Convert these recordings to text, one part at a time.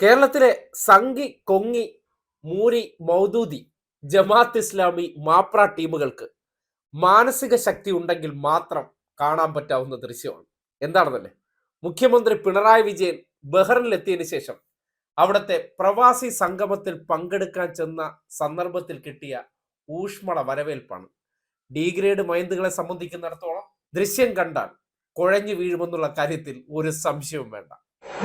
കേരളത്തിലെ സംഗി കൊങ്ങി മൂരി മൗദൂദി ജമാഅത്ത് ഇസ്ലാമി മാപ്ര ടീമുകൾക്ക് മാനസിക ശക്തി ഉണ്ടെങ്കിൽ മാത്രം കാണാൻ പറ്റാവുന്ന ദൃശ്യമാണ്. എന്താണെന്നല്ലേ? മുഖ്യമന്ത്രി പിണറായി വിജയൻ ബഹ്റിനിലെത്തിയതിനു ശേഷം അവിടുത്തെ പ്രവാസി സംഗമത്തിൽ പങ്കെടുക്കാൻ ചെന്ന സന്ദർഭത്തിൽ കിട്ടിയ ഊഷ്മള വരവേൽപ്പാണ്. ഡിഗ്രേഡ് മൈന്തുകളെ സംബന്ധിക്കുന്നിടത്തോളം ദൃശ്യം കണ്ടാൽ കുഴഞ്ഞു വീഴുമെന്നുള്ള കാര്യത്തിൽ ഒരു സംശയവും വേണ്ട. う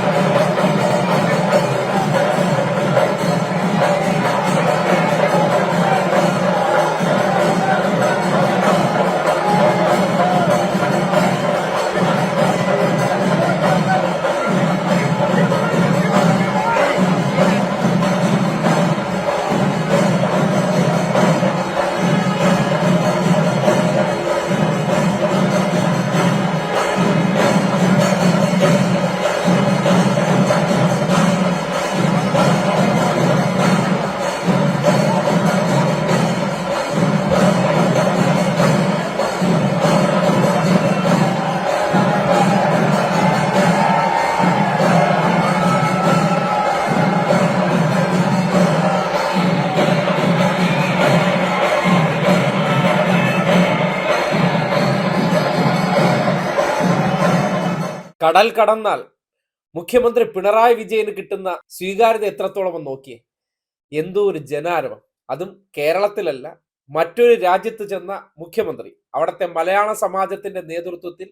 ん。കടൽ കടന്നാൽ മുഖ്യമന്ത്രി പിണറായി വിജയന് കിട്ടുന്ന സ്വീകാര്യത എത്രത്തോളം നോക്കിയേ. എന്തോ ഒരു ജനാരവം. അതും കേരളത്തിലല്ല മറ്റൊരു രാജ്യത്ത് ചെന്ന മുഖ്യമന്ത്രി. അവിടുത്തെ മലയാള സമാജത്തിന്റെ നേതൃത്വത്തിൽ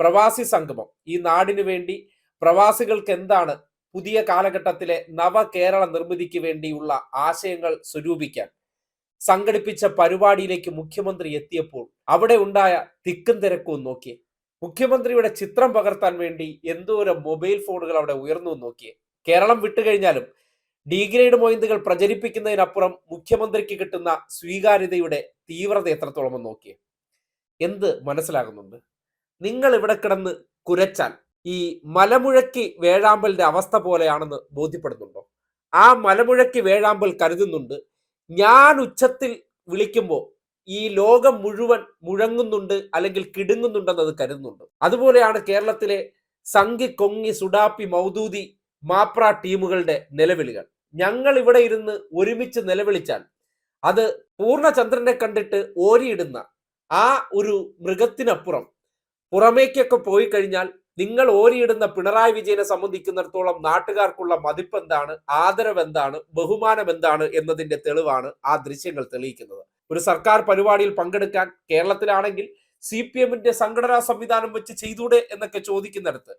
പ്രവാസി സംഗമം. ഈ നാടിനു വേണ്ടി പ്രവാസികൾക്ക് എന്താണ് പുതിയ കാലഘട്ടത്തിലെ നവ കേരള നിർമ്മിതിക്ക് വേണ്ടിയുള്ള ആശയങ്ങൾ സ്വരൂപിക്കാൻ. സംഘടിപ്പിച്ച പരിപാടിയിലേക്ക് മുഖ്യമന്ത്രി എത്തിയപ്പോൾ അവിടെ ഉണ്ടായ തിക്കും തിരക്കും നോക്കിയേ. മുഖ്യമന്ത്രിയുടെ ചിത്രം പകർത്താൻ വേണ്ടി എന്തോരം മൊബൈൽ ഫോണുകൾ അവിടെ ഉയർന്നു നോക്കിയേ. കേരളം വിട്ടുകഴിഞ്ഞാലും ഡിഗ്രേഡ് മൊയ്ന്തുകൾ പ്രചരിപ്പിക്കുന്നതിനപ്പുറം മുഖ്യമന്ത്രിക്ക് കിട്ടുന്ന സ്വീകാര്യതയുടെ തീവ്രത എത്രത്തോളം നോക്കിയേ. എന്ത് മനസ്സിലാകുന്നുണ്ട്? നിങ്ങൾ ഇവിടെ കിടന്ന് കുരച്ചാൽ ഈ മലമുഴക്കി വേഴാമ്പലിന്റെ അവസ്ഥ പോലെയാണെന്ന് ബോധ്യപ്പെടുന്നുണ്ടോ? ആ മലമുഴക്കി വേഴാമ്പൽ കരുതുന്നുണ്ട്. ഞാൻ ഉച്ചത്തിൽ വിളിക്കുമ്പോൾ ഈ ലോകം മുഴുവൻ മുഴങ്ങുന്നുണ്ട് അല്ലെങ്കിൽ കിടുങ്ങുന്നുണ്ടെന്നത് കരുതുന്നുണ്ട്. അതുപോലെയാണ് കേരളത്തിലെ സംഘി കൊങ്ങി സുഡാപ്പി മൗദൂദി മാപ്ര ടീമുകളുടെ നിലവിളികൾ. ഞങ്ങൾ ഇവിടെ ഇരുന്ന് ഒരുമിച്ച് നിലവിളിച്ചാൽ അത് പൂർണചന്ദ്രനെ കണ്ടിട്ട് ഓരിയിടുന്ന ആ ഒരു മൃഗത്തിനപ്പുറം പുറമേക്കൊക്കെ പോയി കഴിഞ്ഞാൽ നിങ്ങൾ ഓരിയിടുന്ന പിണറായി വിജയനെ സംബന്ധിക്കുന്നിടത്തോളം നാട്ടുകാർക്കുള്ള മതിപ്പ് എന്താണ് ആദരവ് എന്താണ് ബഹുമാനം എന്താണ് എന്നതിന്റെ തെളിവാണ് ആ ദൃശ്യങ്ങൾ തെളിയിക്കുന്നത്. ഒരു സർക്കാർ പരിപാടിയിൽ പങ്കെടുക്കാൻ കേരളത്തിലാണെങ്കിൽ സി പി എമ്മിന്റെ സംഘടനാ സംവിധാനം വെച്ച് ചെയ്തൂടെ എന്നൊക്കെ ചോദിക്കുന്നിടത്ത്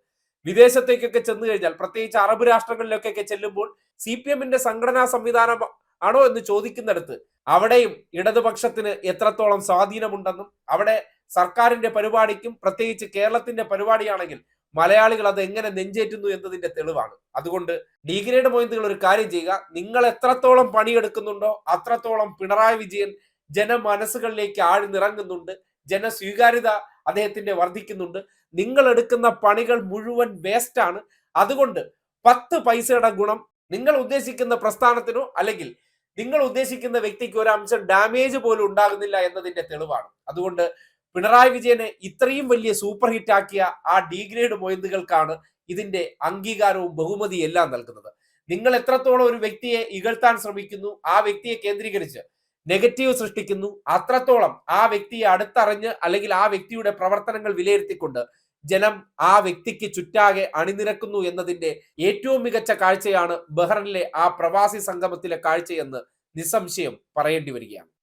വിദേശത്തേക്കൊക്കെ ചെന്ന് കഴിഞ്ഞാൽ പ്രത്യേകിച്ച് അറബ് രാഷ്ട്രങ്ങളിലൊക്കെ ചെല്ലുമ്പോൾ സി പി എമ്മിന്റെ സംഘടനാ സംവിധാനം ആണോ എന്ന് ചോദിക്കുന്നിടത്ത് അവിടെയും ഇടതുപക്ഷത്തിന് എത്രത്തോളം സ്വാധീനമുണ്ടെന്നും അവിടെ സർക്കാരിന്റെ പരിപാടിക്കും പ്രത്യേകിച്ച് കേരളത്തിന്റെ പരിപാടിയാണെങ്കിൽ മലയാളികൾ അത് എങ്ങനെ നെഞ്ചേറ്റുന്നു എന്നതിന്റെ തെളിവാണ്. അതുകൊണ്ട് ഡിഗ്രേഡ് മൊയ്ന്തുകൾ ഒരു കാര്യം ചെയ്യുക. നിങ്ങൾ എത്രത്തോളം പണിയെടുക്കുന്നുണ്ടോ അത്രത്തോളം പിണറായി വിജയൻ ജനമനസ്സുകളിലേക്ക് ആഴ്ന്നിറങ്ങുന്നുണ്ട്. ജനസ്വീകാര്യത അദ്ദേഹത്തിന്റെ വർദ്ധിക്കുന്നുണ്ട്. നിങ്ങൾ എടുക്കുന്ന പണികൾ മുഴുവൻ വേസ്റ്റാണ് അതുകൊണ്ട് പത്ത് പൈസയുടെ ഗുണം നിങ്ങൾ ഉദ്ദേശിക്കുന്ന പ്രസ്ഥാനത്തിനോ അല്ലെങ്കിൽ നിങ്ങൾ ഉദ്ദേശിക്കുന്ന വ്യക്തിക്ക് ഒരു അംശം ഡാമേജ് പോലും ഉണ്ടാകുന്നില്ല എന്നതിന്റെ തെളിവാണ്. അതുകൊണ്ട് പിണറായി വിജയനെ ഇത്രയും വലിയ സൂപ്പർ ഹിറ്റ് ആക്കിയ ആ ഡിഗ്രേഡ് മൊയന്തുകൾക്കാണ് ഇതിന്റെ അംഗീകാരവും ബഹുമതിയും എല്ലാം നൽകുന്നത്. നിങ്ങൾ എത്രത്തോളം ഒരു വ്യക്തിയെ ഇകഴ്ത്താൻ ശ്രമിക്കുന്നു ആ വ്യക്തിയെ കേന്ദ്രീകരിച്ച് നെഗറ്റീവ് സൃഷ്ടിക്കുന്നു. അത്രത്തോളം ആ വ്യക്തിയെ അടുത്തറിഞ്ഞ് അല്ലെങ്കിൽ ആ വ്യക്തിയുടെ പ്രവർത്തനങ്ങൾ വിലയിരുത്തിക്കൊണ്ട് ജനം ആ വ്യക്തിക്ക് ചുറ്റാകെ അണിനിരക്കുന്നു എന്നതിന്റെ ഏറ്റവും മികച്ച കാഴ്ചയാണ് ബഹ്റിനിലെ ആ പ്രവാസി സംഗമത്തിലെ കാഴ്ചയെന്ന് നിസ്സംശയം പറയേണ്ടി വരികയാണ്.